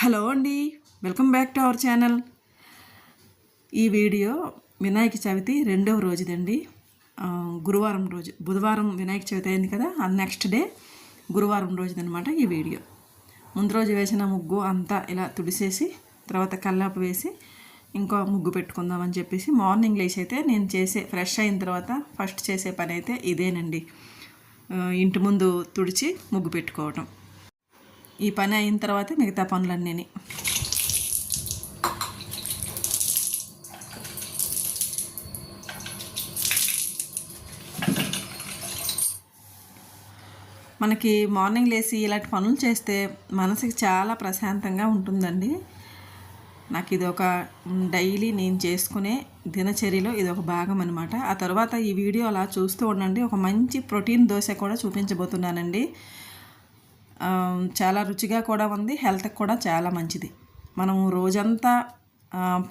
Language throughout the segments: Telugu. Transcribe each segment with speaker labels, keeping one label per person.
Speaker 1: హలో అండి. Welcome back to our channel. ఈ వీడియో వినాయక చవితి రెండవ రోజుదండి. గురువారం రోజు బుధవారం వినాయక చవితి అయింది కదా ఆ నెక్స్ట్ డే గురువారం రోజుదనమాట ఈ వీడియో. ముందు రోజు వేసిన ముగ్గు అంతా ఇలా తుడిసేసి తర్వాత కల్లాపు వేసి ఇంకో ముగ్గు పెట్టుకుందామని చెప్పేసి మార్నింగ్ లేచి అయితే నేను చేసే ఫ్రెష్ అయిన తర్వాత ఫస్ట్ చేసే పని అయితే ఇదేనండి ఇంటి ముందు తుడిచి ముగ్గు పెట్టుకోవటం. ఈ పని అయిన తర్వాత మిగతా పనులన్నీ మనకి మార్నింగ్ లేసి ఇలాంటి పనులు చేస్తే మనసుకి చాలా ప్రశాంతంగా ఉంటుందండి. నాకు ఇది ఒక డైలీ నేను చేసుకునే దినచర్యలో ఇది ఒక భాగం అనమాట ఆ తర్వాత ఈ వీడియో అలా చూస్తూ ఉండండి. ఒక మంచి ప్రోటీన్ దోశ కూడా చూపించబోతున్నానండి. చాలా రుచిగా కూడా ఉంది హెల్త్కి కూడా చాలా మంచిది. మనం రోజంతా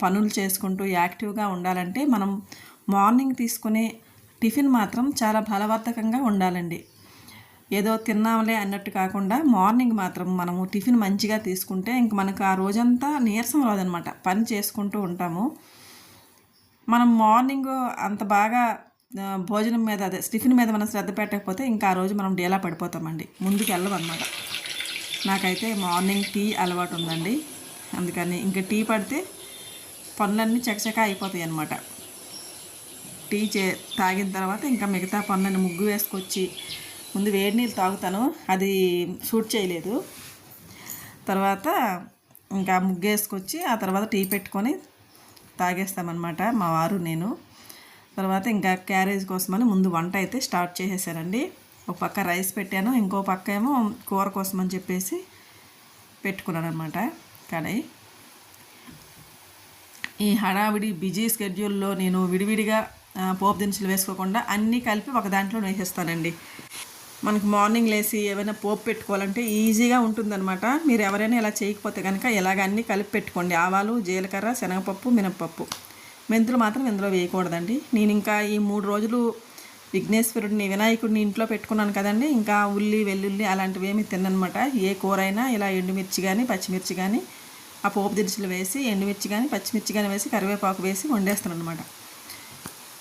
Speaker 1: పనులు చేసుకుంటూ యాక్టివ్గా ఉండాలంటే మనం మార్నింగ్ తీసుకునే టిఫిన్ మాత్రం చాలా బలవర్ధకంగా ఉండాలండి. ఏదో తిన్నాంలే అన్నట్టు కాకుండా మార్నింగ్ మాత్రం మనము టిఫిన్ మంచిగా తీసుకుంటే ఇంక మనకు ఆ రోజంతా నీరసం రాదనమాట. పని చేసుకుంటూ ఉంటాము. మనం మార్నింగ్ అంత బాగా భోజనం మీద అదే టిఫిన్ మీద మనం శ్రద్ధ పెట్టకపోతే ఇంకా ఆ రోజు మనం డేలా పడిపోతామండి. ముందుకు వెళ్ళమన్నమాట నాకైతే మార్నింగ్ టీ అలవాటు ఉందండి అందుకని ఇంకా టీ పడితే పనులన్నీ చకచకా అయిపోతాయి అన్నమాట టీ చే తాగిన తర్వాత ఇంకా మిగతా పనులను ముగ్గు వేసుకొచ్చి ముందు వేడి నీళ్ళు తాగుతాను. అది సూట్ చేయలేదు. తర్వాత ఇంకా ముగ్గు వేసుకొచ్చి ఆ తర్వాత టీ పెట్టుకొని తాగేస్తామన్నమాట మా వారు నేను. తర్వాత ఇంకా క్యారేజ్ కోసమని ముందు వంట అయితే స్టార్ట్ చేసేసానండి. ఒక పక్క రైస్ పెట్టాను ఇంకో పక్క ఏమో కూర కోసం అని చెప్పేసి పెట్టుకున్నాను అనమాట కడాయి ఈ హడావిడి బిజీ స్కెడ్యూల్లో నేను విడివిడిగా పోపు దినుసులు వేసుకోకుండా అన్నీ కలిపి ఒక దాంట్లో వేసేస్తానండి. మనకు మార్నింగ్ లేసి ఏమైనా పోపు పెట్టుకోవాలంటే ఈజీగా ఉంటుందన్నమాట. మీరు ఎవరైనా ఇలా చేయకపోతే కనుక ఇలాగ అన్నీ కలిపి పెట్టుకోండి. ఆవాలు జీలకర్ర శనగపప్పు మినపప్పు మెంతులు మాత్రం ఇందులో వేయకూడదండి. నేను ఇంకా ఈ మూడు రోజులు విఘ్నేశ్వరుడిని వినాయకుడిని ఇంట్లో పెట్టుకున్నాను కదండి. ఇంకా ఉల్లి వెల్లుల్లి అలాంటివి ఏమి తిన్ననమాట ఏ కూర అయినా ఇలా ఎండుమిర్చి కానీ పచ్చిమిర్చి కానీ ఆ పోపు దినుసులు వేసి ఎండుమిర్చి కానీ పచ్చిమిర్చి కానీ వేసి కరివేపాకు వేసి వండేస్తాను అనమాట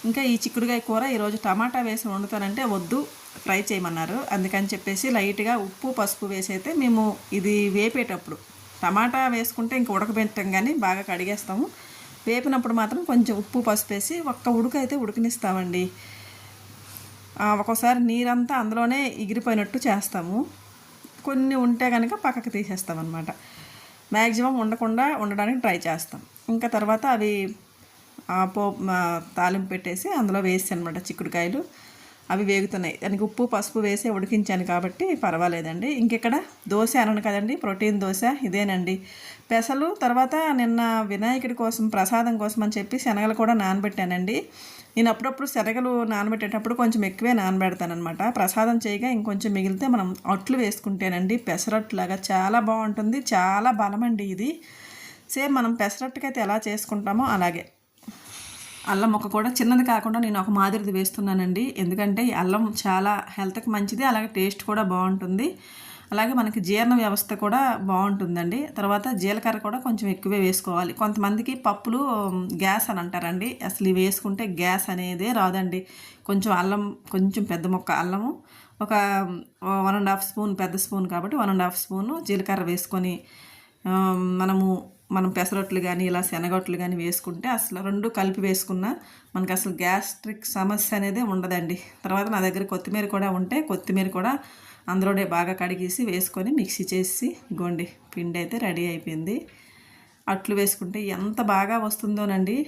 Speaker 1: ఇంకా ఈ చిక్కుడుకాయ కూర ఈరోజు టమాటా వేసి వండుతానంటే వద్దు ఫ్రై చేయమన్నారు. అందుకని చెప్పేసి లైట్గా ఉప్పు పసుపు వేసి అయితే మేము ఇది వేపేటప్పుడు. టమాటా వేసుకుంటే ఇంక ఉడకబెట్టాం కానీ బాగా కడిగేస్తాము. వేపినప్పుడు మాత్రం కొంచెం ఉప్పు పసుపు వేసి ఒక్క ఉడుకైతే అయితే ఉడికినిస్తామండి. ఒక్కోసారి నీరంతా అందులోనే ఎగిరిపోయినట్టు చేస్తాము. కొన్ని ఉంటే కనుక పక్కకు తీసేస్తాం అనమాట మ్యాక్సిమం ఉండకుండా ఉండడానికి ట్రై చేస్తాం. ఇంకా తర్వాత అవి ఆ తాలింపు పెట్టేసి అందులో వేసి అనమాట చిక్కుడుకాయలు. అవి వేగుతున్నాయి. దానికి ఉప్పు పసుపు వేసి ఉడికించాను కాబట్టి పర్వాలేదండి. ఇంకెక్కడ? దోశ అనను కదండి. ప్రోటీన్ దోశ ఇదేనండి. పెసలు తర్వాత నిన్న వినాయకుడి కోసం ప్రసాదం కోసం అని చెప్పి శనగలు కూడా నానబెట్టానండి. నేను అప్పుడప్పుడు శనగలు నానబెట్టేటప్పుడు కొంచెం ఎక్కువే నానబెడతానమాట ప్రసాదం చేయగా ఇంకొంచెం మిగిలితే మనం అట్లు వేసుకుంటేనండి పెసరట్లాగా చాలా బాగుంటుంది. చాలా బలమండి ఇది. సేమ్ మనం పెసరట్టుకైతే ఎలా చేసుకుంటామో అలాగే. అల్లం ముక్క కూడా చిన్నది కాకుండా నేను ఒక మాదిరిది వేస్తున్నానండి. ఎందుకంటే అల్లం చాలా హెల్త్కి మంచిది అలాగే టేస్ట్ కూడా బాగుంటుంది. అలాగే మనకి జీర్ణ వ్యవస్థ కూడా బాగుంటుందండి. తర్వాత జీలకర్ర కూడా కొంచెం ఎక్కువే వేసుకోవాలి. కొంతమందికి పప్పులు గ్యాస్ అని అంటారండి. అసలు ఇవి వేసుకుంటే గ్యాస్ అనేదే రాదండి. కొంచెం అల్లం కొంచెం పెద్ద మొక్క అల్లము ఒక వన్ అండ్ హాఫ్ స్పూన్ పెద్ద స్పూన్ కాబట్టి వన్ అండ్ హాఫ్ స్పూను జీలకర్ర వేసుకొని మనము మనం పెసరొట్లు కానీ ఇలా శనగొట్లు కానీ వేసుకుంటే అసలు రెండు కలిపి వేసుకున్నా మనకి అసలు గ్యాస్ట్రిక్ సమస్య అనేది ఉండదండి. తర్వాత నా దగ్గర కొత్తిమీర కూడా ఉంటే కొత్తిమీర కూడా అందులోనే బాగా కడిగేసి వేసుకొని మిక్సీ చేసి గోండి పిండి అయితే రెడీ అయిపోయింది. అట్లు వేసుకుంటే ఎంత బాగా వస్తుందోనండి.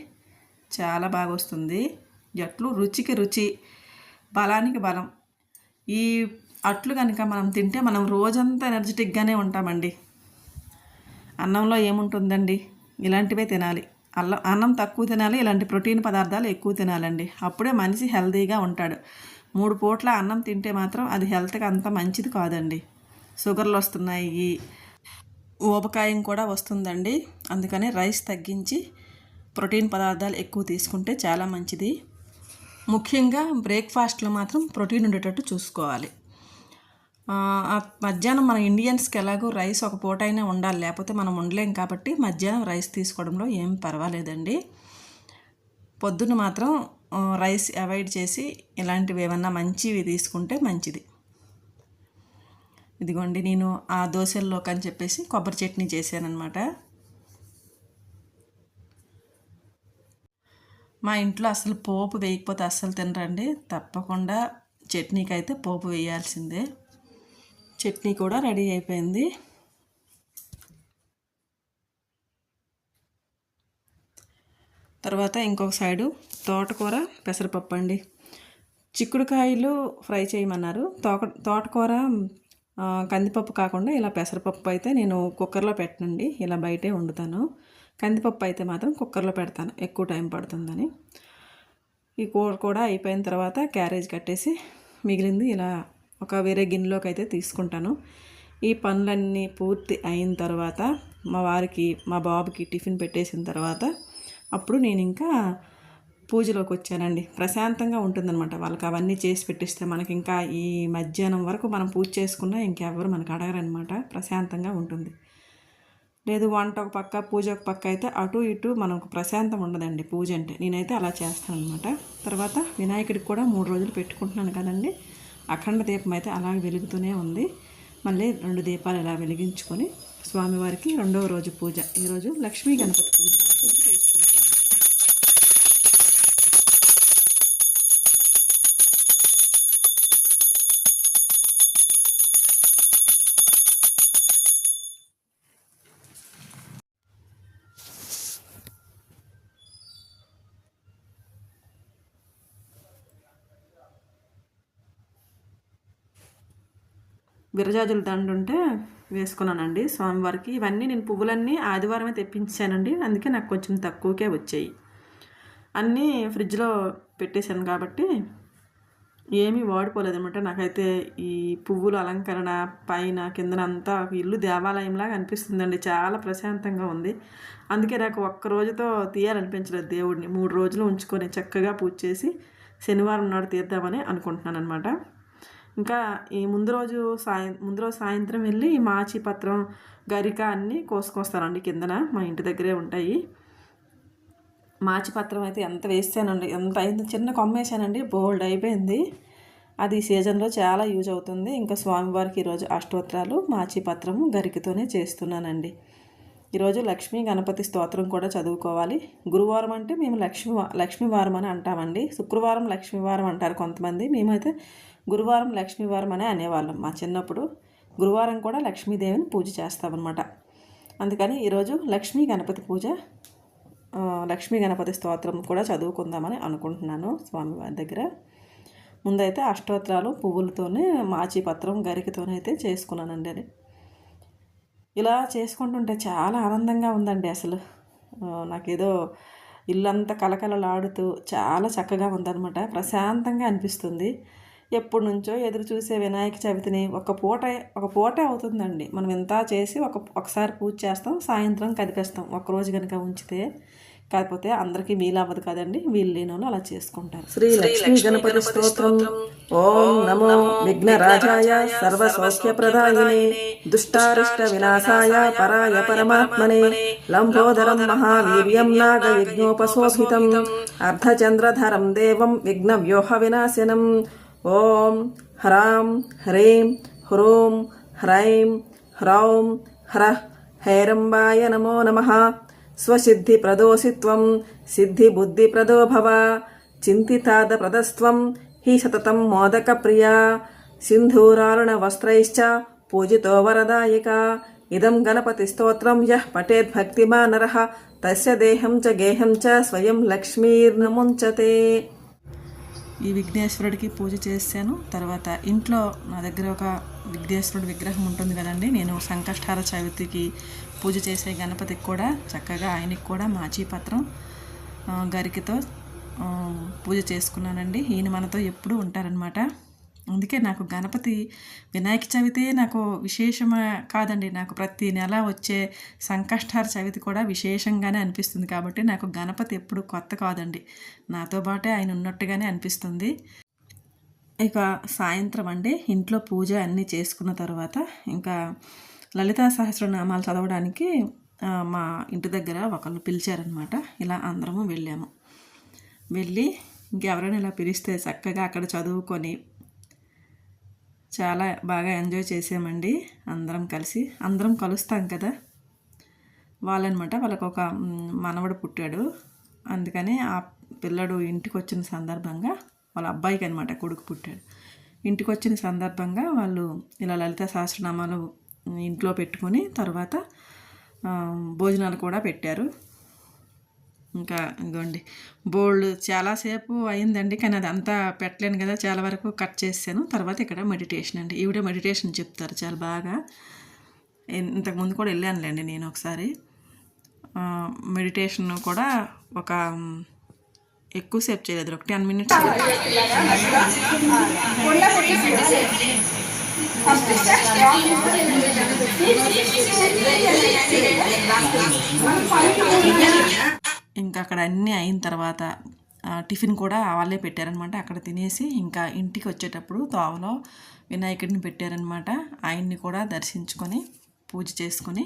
Speaker 1: చాలా బాగా వస్తుంది. అట్లు రుచికి రుచి బలానికి బలం. ఈ అట్లు కనుక మనం తింటే మనం రోజంతా ఎనర్జెటిక్గానే ఉంటామండి. అన్నంలో ఏముంటుందండి? ఇలాంటివే తినాలి. అల్లం అన్నం తక్కువ తినాలి ఇలాంటి ప్రోటీన్ పదార్థాలు ఎక్కువ తినాలండి. అప్పుడే మనిషి హెల్తీగా ఉంటాడు. మూడు పూట్ల అన్నం తింటే మాత్రం అది హెల్త్కి అంత మంచిది కాదండి. షుగర్లు వస్తున్నాయి. ఊబకాయం కూడా వస్తుందండి. అందుకని రైస్ తగ్గించి ప్రోటీన్ పదార్థాలు ఎక్కువ తీసుకుంటే చాలా మంచిది. ముఖ్యంగా బ్రేక్ఫాస్ట్లో మాత్రం ప్రోటీన్ ఉండేటట్టు చూసుకోవాలి. మధ్యాహ్నం మన ఇండియన్స్కి ఎలాగో రైస్ ఒక పూట అయినా ఉండాలి లేకపోతే మనం ఉండలేం కాబట్టి మధ్యాహ్నం రైస్ తీసుకోవడంలో ఏం పర్వాలేదండి. పొద్దున్న మాత్రం రైస్ అవాయిడ్ చేసి ఇలాంటివి ఏమన్నా మంచివి తీసుకుంటే మంచిది. ఇదిగోండి నేను ఆ దోశల్లోకి అని చెప్పేసి కొబ్బరి చట్నీ చేశానన్నమాట. మా ఇంట్లో అసలు పోపు వేయకపోతే అస్సలు తినరండి. తప్పకుండా చట్నీకి అయితే పోపు వేయాల్సిందే. చట్నీ కూడా రెడీ అయిపోయింది. తర్వాత ఇంకొక సైడు తోటకూర పెసరపప్పు అండి. చిక్కుడుకాయలు ఫ్రై చేయమన్నారు. తోక తోటకూర కందిపప్పు కాకుండా ఇలా పెసరపప్పు అయితే నేను కుక్కర్లో పెట్టనండి. ఇలా బయటే వండుతాను. కందిపప్పు అయితే మాత్రం కుక్కర్లో పెడతాను. ఎక్కువ టైం పడుతుందని. ఈ కూర కూడా అయిపోయిన తర్వాత క్యారేజ్ కట్టేసి మిగిలింది ఇలా ఒక వేరే గిన్నెలోకి అయితే తీసుకుంటాను. ఈ పనులన్నీ పూర్తి అయిన తర్వాత మా వారికి మా బాబుకి టిఫిన్ పెట్టేసిన తర్వాత అప్పుడు నేను ఇంకా పూజలోకి వచ్చానండి. ప్రశాంతంగా ఉంటుందన్నమాట. వాళ్ళకి అవన్నీ చేసి పెట్టిస్తే మనకి ఇంకా ఈ మధ్యాహ్నం వరకు మనం పూజ చేసుకున్నా ఇంకెవ్వరు మనకు అడగరనమాట ప్రశాంతంగా ఉంటుంది. లేదు వంట ఒక పక్క పూజ ఒక పక్క అయితే అటు ఇటు మనకు ప్రశాంతం ఉండదండి పూజ అంటే. నేనైతే అలా చేస్తాను అనమాట తర్వాత వినాయకుడికి కూడా మూడు రోజులు పెట్టుకుంటున్నాను కదండి. అఖండ దీపం అయితే అలాగే వెలుగుతూనే ఉంది. మళ్ళీ రెండు దీపాలు ఇలా వెలిగించుకొని స్వామివారికి రెండవ రోజు పూజ. ఈరోజు లక్ష్మీ గణపతి పూజ. చేసుకుంటాను విరజాజుల దండు ఉంటే వేసుకున్నానండి. స్వామివారికి ఇవన్నీ నేను పువ్వులన్నీ ఆదివారమే తెప్పించానండి. అందుకే నాకు కొంచెం తక్కువకే వచ్చాయి. అన్నీ ఫ్రిడ్జ్లో పెట్టేశాను కాబట్టి ఏమీ వాడిపోలేదన్నమాట. నాకైతే ఈ పువ్వుల అలంకరణ పైన కిందన అంతా ఇల్లు దేవాలయంలాగా అనిపిస్తుందండి. చాలా ప్రశాంతంగా ఉంది. అందుకే నాకు ఒక్క రోజుతో తీయాలనిపించలేదు దేవుడిని. మూడు రోజులు ఉంచుకొని చక్కగా పూజ చేసి శనివారం నాడు తీద్దామని అనుకుంటున్నాను అనమాట ఇంకా ఈ ముందు రోజు సాయం ముందు రోజు సాయంత్రం వెళ్ళి ఈ మాచి పత్రం గరిక అన్నీ కోసుకొస్తానండి కిందన మా ఇంటి దగ్గరే ఉంటాయి. మాచి పత్రం అయితే ఎంత వేస్తానండి ఎంత అయింది చిన్న కొమ్మ వేసానండి బోల్డ్ అయిపోయింది. అది సీజన్లో చాలా యూజ్ అవుతుంది. ఇంకా స్వామివారికి ఈరోజు అష్టోత్తరాలు మాచి పత్రము గరికతోనే చేస్తున్నానండి. ఈరోజు లక్ష్మీ గణపతి స్తోత్రం కూడా చదువుకోవాలి. గురువారం అంటే మేము లక్ష్మీ లక్ష్మీవారం అని అంటామండి. శుక్రవారం లక్ష్మీవారం అంటారు కొంతమంది. మేమైతే గురువారం లక్ష్మీవారం అనే అనేవాళ్ళం. మా చిన్నప్పుడు గురువారం కూడా లక్ష్మీదేవిని పూజ చేస్తామన్నమాట. అందుకని ఈరోజు లక్ష్మీ గణపతి పూజ లక్ష్మీ గణపతి స్తోత్రం కూడా చదువుకుందామని అనుకుంటున్నాను స్వామివారి దగ్గర. ముందైతే అష్టోత్తరాలు పువ్వులతోనే మాచి పత్రం గరికతోనైతే చేసుకున్నానండి అది. ఇలా చేసుకుంటుంటే చాలా ఆనందంగా ఉందండి అసలు. నాకేదో ఇల్లంతా కలకలలాడుతూ చాలా చక్కగా ఉందన్నమాట. ప్రశాంతంగా అనిపిస్తుంది. ఎప్పటి నుంచో ఎదురు చూసే వినాయక చవితిని ఒక పూట ఒక పూట అవుతుందండి. మనం ఇంత చేసి ఒక ఒకసారి పూజ చేస్తాం సాయంత్రం కదిపేస్తాం. ఒక రోజు కనుక ఉంచితే కాకపోతే అందరికీ వీలు అవ్వదు కదండి. వీళ్ళు లేని వాళ్ళు అలా చేసుకుంటారు. శ్రీ లక్ష్మీ గణపతి స్తోత్రం. ఓం నమో విఘ్నరాజాయ సర్వ సౌఖ్య ప్రదాయినే దుష్టారిష్ట వినాశాయ పరాయ పరమాత్మనే. లంబోదరం మహావీర్యం నాగ విఘ్నోపశోభితం అర్ధచంద్రధరం దేవం విఘ్న వ్యూహ వినాశనం. ఓం హ్రాం హ్రీం హ్రూం హ్రైం హ్రౌం హ్ర హైరంబాయ నమో నమ. స్వసిద్ధిప్రదోసిత్వం సిద్ధిబుద్ధిప్రదో భవ చింతితాదప్రదస్త్వం హి సతతం మోదకప్రియా సింధూరారుణవస్త్రైశ్చ పూజితో వరదాయిక ఇదం గణపతి స్తోత్రం యః పఠేద్ తస్య దేహం చ గేహం చ స్వయం లక్ష్మీర్నముంచతే. ఈ విఘ్నేశ్వరుడికి పూజ చేశాను. తర్వాత ఇంట్లో నా దగ్గర ఒక విఘ్నేశ్వరుడి విగ్రహం ఉంటుంది కదండి. నేను సంకష్టార చవితికి పూజ చేసే గణపతికి కూడా చక్కగా ఆయనకి కూడా మాచిపత్రం గరికతో పూజ చేసుకున్నానండి. ఈయన మనతో ఎప్పుడూ ఉంటారనమాట అందుకే నాకు గణపతి వినాయక చవితి నాకు విశేషమా కాదండి. నాకు ప్రతి నెల వచ్చే సంకష్టార చవితి కూడా విశేషంగానే అనిపిస్తుంది కాబట్టి నాకు గణపతి ఎప్పుడు కొత్త కాదండి. నాతో పాటే ఆయన ఉన్నట్టుగానే అనిపిస్తుంది. ఇక సాయంత్రం అండి. ఇంట్లో పూజ అన్నీ చేసుకున్న తర్వాత ఇంకా లలితా సహస్రనామాలు చదవడానికి మా ఇంటి దగ్గర ఒకళ్ళు పిలిచారనమాట ఇలా అందరము వెళ్ళాము. వెళ్ళి ఇంకెవరైనా ఇలా పిలిస్తే చక్కగా అక్కడ చదువుకొని చాలా బాగా ఎంజాయ్ చేసామండి. అందరం కలిసి అందరం కలుస్తాం కదా. వాళ్ళనమాట వాళ్ళకు ఒక మనవడు పుట్టాడు. అందుకని ఆ పిల్లడు ఇంటికి వచ్చిన సందర్భంగా వాళ్ళ అబ్బాయికి అనమాట కొడుకు పుట్టాడు. ఇంటికి వచ్చిన సందర్భంగా వాళ్ళు ఇలా లలిత సహస్రనామాలు ఇంట్లో పెట్టుకొని తర్వాత భోజనాలు కూడా పెట్టారు. ఇంకా ఇదిగోండి. బోల్డ్ చాలాసేపు అయిందండి కానీ అది అంతా పెట్టలేను కదా చాలా వరకు కట్ చేశాను తర్వాత ఇక్కడ మెడిటేషన్ అండి. ఈవిడ మెడిటేషన్ చెప్తారు చాలా బాగా. ఇంతకుముందు కూడా వెళ్ళానులేండి నేను ఒకసారి. మెడిటేషన్ కూడా ఒక ఎక్కువసేపు చేయలేదు. ఒక టెన్ మినిట్స్ ఇంకా అక్కడ అన్నీ అయిన తర్వాత టిఫిన్ కూడా వాళ్ళే పెట్టారనమాట. అక్కడ తినేసి ఇంకా ఇంటికి వచ్చేటప్పుడు తోవలో వినాయకుడిని పెట్టారనమాట. ఆయన్ని కూడా దర్శించుకొని పూజ చేసుకొని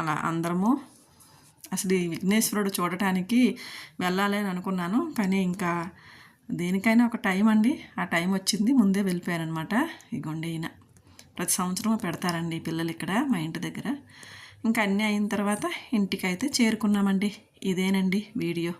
Speaker 1: అలా అందరము అసలు ఈ విఘ్నేశ్వరుడు చూడటానికి వెళ్ళాలి అని అనుకున్నాను. కానీ ఇంకా దేనికైనా ఒక టైం అండి. ఆ టైం వచ్చింది. ముందే వెళ్ళిపోయారనమాట ఇగోండి ఈయన. ప్రతి సంవత్సరం పెడతారండి పిల్లలు ఇక్కడ మా ఇంటి దగ్గర. ఇంకా అన్నీ అయిన తర్వాత ఇంటికైతే చేరుకున్నామండి. ఇదేనండి వీడియో.